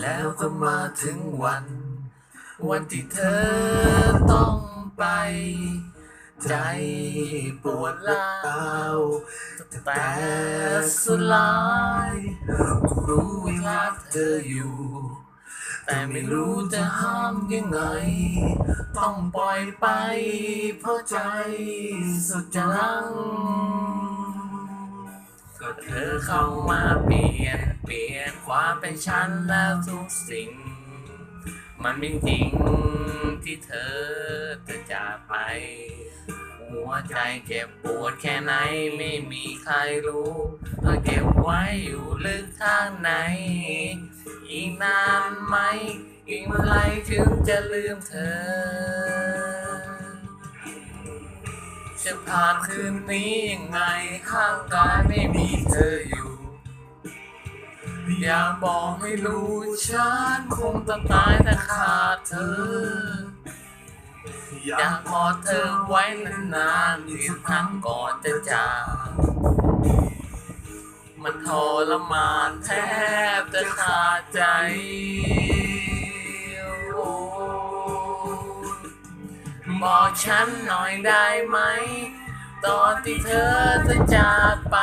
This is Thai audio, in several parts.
แล้วก็มาถึงวัน วันที่เธอต้องไป ใจปวดแล้าวแต่สุดลายรู้เวลาเธออยู่ แต่ไม่รู้จะห้ามยังไง ต้องปล่อยไป เพราะใจสุดจะรังก็เธอเข้ามาเปลี่ยน เปลี่ยนความเป็นฉันแล้วทุกสิ่ง มันไม่จริงที่เธอจะจากไป หัวใจเก็บปวดแค่ไหนไม่มีใครรู้เธอเก็บไว้อยู่ลึกข้างใน อีกนานไหม อีกเมื่อไรถึงจะลืมเธอ จะผ่านคืนนี้ยังไงข้างกายไม่มีเธออยู่ อย่าบอกให้รู้ฉันคงต้องตายแต่ขาดเธอ อยากกอดเธอไว้นานๆอีกครั้งก่อนจะจากมันทรมานแทบจะขาดใจ บอกฉันหน่อยได้ไหม ตอนที่เธอจะจากไป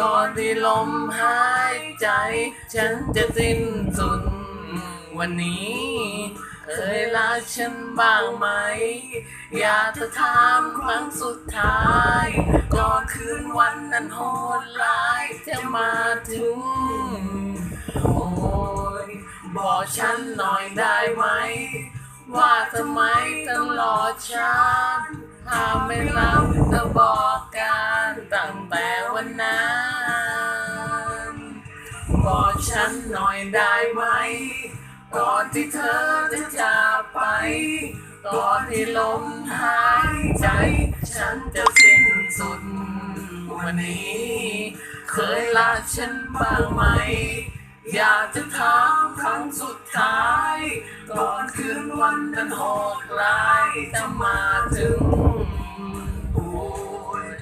ก่อนที่ลมหายใจ ฉันจะสิ้นสุดวันนี้ เคย กฉันบ้างไหม อยากจะถามครั้งสุดท้าย ก่อนคืนวันนั้นโหดร้ายจะมาถึง โอ้ยบอกฉันหน่อยได้ไหม ว่าทำไมต้องรอฉันถ้าไม่รับเธอบอกกันตั้งแต่วันนั้น บอกฉันหน่อยได้ไหม ก่อนที่เธอจะจากไป ก่อนที่ลมหายใจ ฉันจะสิ้นสุดวันนี้ เคยรักฉันบ้างไหม อยากจะถามครั้งสุดท้าย ก่อนคืนวันนั้นโหดร้ายจะมาถึง